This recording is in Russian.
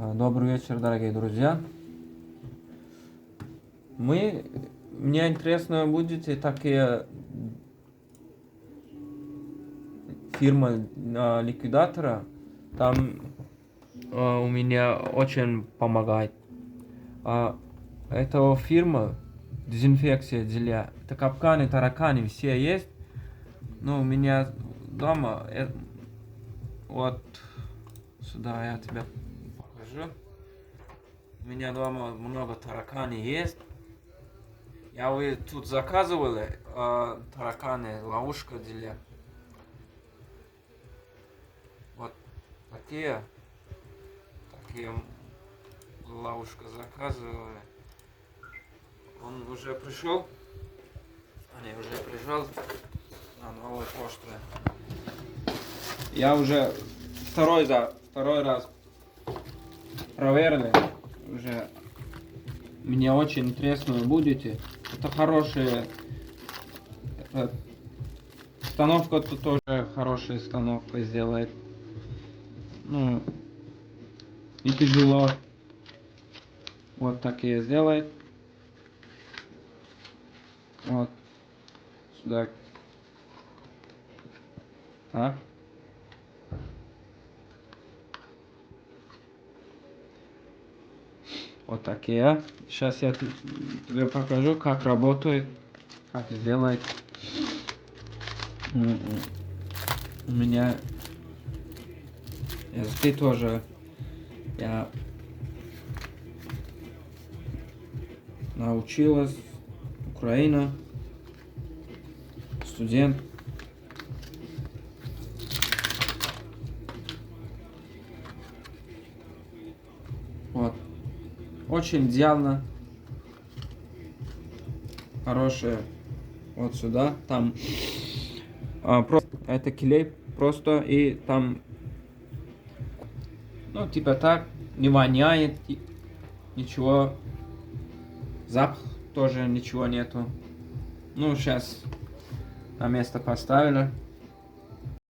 А, Добрый вечер, дорогие друзья. Мы, мне интересно, будете такие фирма а, ликвидатора. Там а, у меня очень помогает. А, эта фирма дезинфекция для это капканы, тараканы все есть. Но у меня дома э, вот сюда я тебе покажу. У меня дома много тараканы есть. Я вы тут заказывали э, тараканы, ловушка для вот такие такие ловушка заказывали. Он уже пришел. Не, уже пришел на новой почту. Я уже второй за второй раз проверили. Уже мне очень интересно вы будете. Это хорошая это, установка тут тоже хорошая установка сделает. Ну и тяжело. Вот такие сделает. Вот. Сюда. А? Вот такие. Сейчас я тебе покажу, как работает, как сделать. М. У меня языки тоже. Я научилась. Украина. Студент. Очень идеально. Хорошее. Вот сюда. Там а, про- это клей просто и там ну типа так не воняет и- ничего запах тоже ничего нету ну сейчас на место поставили